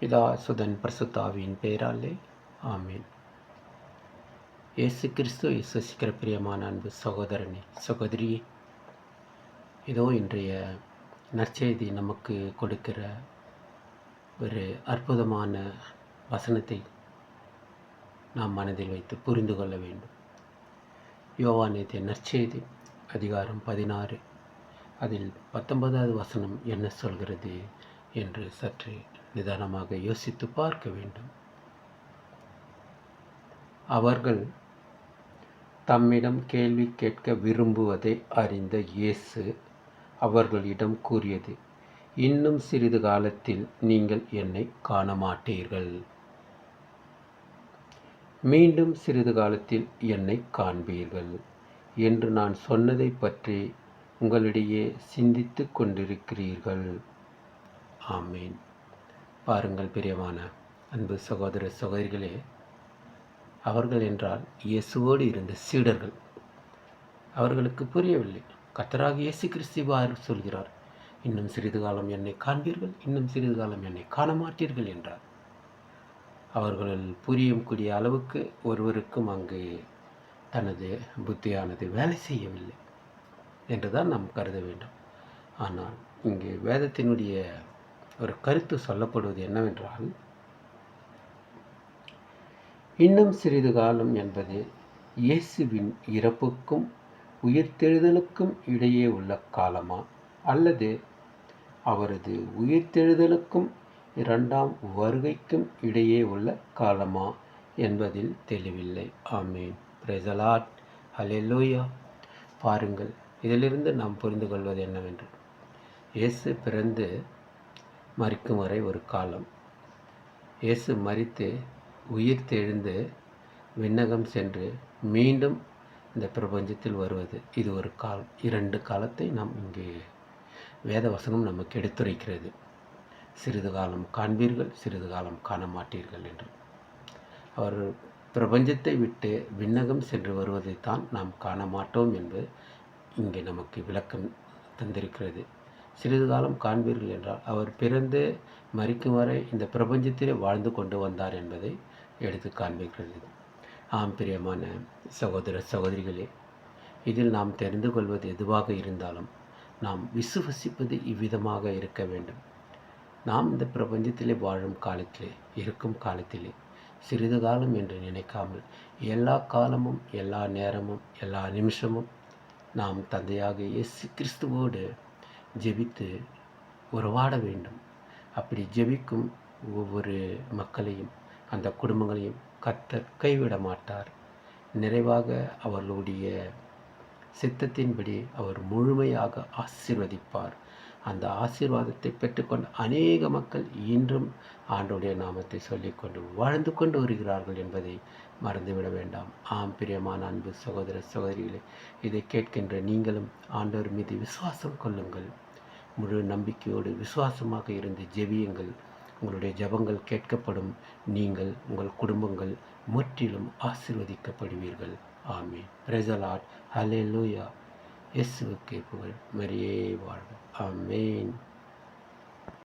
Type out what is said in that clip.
பிதா சுதன் பிரசுத்தாவின் பெயராலே ஆமீன். இயேசு கிறிஸ்து விசுவசிக்கிற பிரியமான அன்பு சகோதரனே சகோதரியே இதோ இன்றைய நற்செய்தி நமக்கு கொடுக்கிற ஒரு அற்புதமான வசனத்தை நாம் மனதில் வைத்து புரிந்து கொள்ள வேண்டும். யோவானியத்தின் நற்செய்தி அதிகாரம் பதினாறு அதில் பத்தொன்பதாவது வசனம் என்ன சொல்கிறது என்று சற்று நிதானமாக யோசித்து பார்க்க வேண்டும். அவர்கள் தம்மிடம் கேள்வி கேட்க விரும்புவதை அறிந்த இயேசு அவர்களிடம் கூறியது இன்னும் சிறிது காலத்தில் நீங்கள் என்னை காண மாட்டீர்கள் மீண்டும் சிறிது காலத்தில் என்னை காண்பீர்கள் என்று நான் சொன்னதை பற்றி உங்களிடையே சிந்தித்து கொண்டிருக்கிறீர்கள். ஆமேன். பாருங்கள் பிரியமான அன்பு சகோதர சகோதரிகளே. அவர்கள் என்றால் இயேசுவோடு இருந்த சீடர்கள். அவர்களுக்கு புரியவில்லை. கத்தராக இயேசு கிறிஸ்துவார் சொல்கிறார் இன்னும் சிறிது காலம் என்னை காண்பீர்கள் இன்னும் சிறிது காலம் என்னை காண மாட்டீர்கள் என்றார். அவர்கள் புரியும் கூடிய அளவுக்கு ஒருவருக்கும் அங்கு தனது புத்தியானது வேலை செய்யவில்லை என்றுதான் நாம் கருத வேண்டும். ஆனால் இங்கு வேதத்தினுடைய ஒரு கருத்து சொல்லப்படுவது என்னவென்றால் இன்னும் சிறிது காலம் என்பது இயேசுவின் இறப்புக்கும் உயிர்த்தெழுதலுக்கும் இடையே உள்ள காலமா? அல்லது அவரது உயிர்த்தெழுதலுக்கும் இரண்டாம் வருகைக்கும் இடையே உள்ள காலமா என்பதில் தெளிவில்லை. ஆமீன். பிரேசலாட் ஹலெலூயா பாருங்கள் இதிலிருந்து நாம் புரிந்து கொள்வது என்னவென்று. இயேசு பிறந்து மறிக்கும் வரை ஒரு காலம். இயேசு மறித்து உயிர் தெழுந்து விண்ணகம் சென்று மீண்டும் இந்த பிரபஞ்சத்தில் வருவது. இது ஒரு காலம் இரண்டு காலத்தை நாம் இங்கே வேத வசனம் நமக்கு எடுத்துரைக்கிறது. சிறிது காலம் காண்பீர்கள் சிறிது காலம் காண மாட்டீர்கள் என்று. அவர் பிரபஞ்சத்தை விட்டு விண்ணகம் சென்று வருவதைத்தான் நாம் காண மாட்டோம் என்று இங்கே நமக்கு விளக்கம் தந்திருக்கிறது. சிறிது காலம் காண்பீர்கள் என்றால் அவர் பிறந்து மறிக்கும் வரை இந்த பிரபஞ்சத்திலே வாழ்ந்து கொண்டு வந்தார் என்பதை எடுத்து காண்பிக்கிறது ஆம் பிரியமான சகோதர சகோதரிகளே இதில் நாம் தெரிந்து கொள்வது எதுவாக இருந்தாலும் நாம் விசுவசிப்பது இவ்விதமாக இருக்க வேண்டும். நாம் இந்த பிரபஞ்சத்திலே வாழும் காலத்திலே இருக்கும் காலத்திலே சிறிது காலம் என்று நினைக்காமல் எல்லா காலமும் எல்லா நேரமும் எல்லா நிமிஷமும் நாம் தந்தையாக இயேசு கிறிஸ்துவோடு ஜெபித்து உறவாட வேண்டும். அப்படி ஜெபிக்கும் ஒவ்வொரு மக்களையும் அந்த குடும்பங்களையும் கத்தர் கைவிட மாட்டார். நிறைவாக அவர்களுடைய சித்தத்தின்படி அவர் முழுமையாக ஆசீர்வதிப்பார். அந்த ஆசீர்வாதத்தை பெற்றுக்கொண்ட அநேக மக்கள் இன்றும் ஆண்டோடைய நாமத்தை சொல்லிக்கொண்டு வாழ்ந்து கொண்டு வருகிறார்கள் என்பதை மறந்துவிட வேண்டாம். ஆம் பிரியமான அன்பு சகோதர சகோதரிகளே இதை கேட்கின்ற நீங்களும் ஆண்டவர் மீது விசுவாசம் கொள்ளுங்கள். முழு நம்பிக்கையோடு விசுவாசமாக இருந்து ஜெபியுங்கள். உங்களுடைய ஜபங்கள் கேட்கப்படும். நீங்கள் உங்கள் குடும்பங்கள் முற்றிலும் ஆசிர்வதிக்கப்படுவீர்கள். ஆமீன். பிரசலாட் ஹலே லூயா இயேசுவுக்கே புகழ். மரியே வாழ்வு ஆமேன்.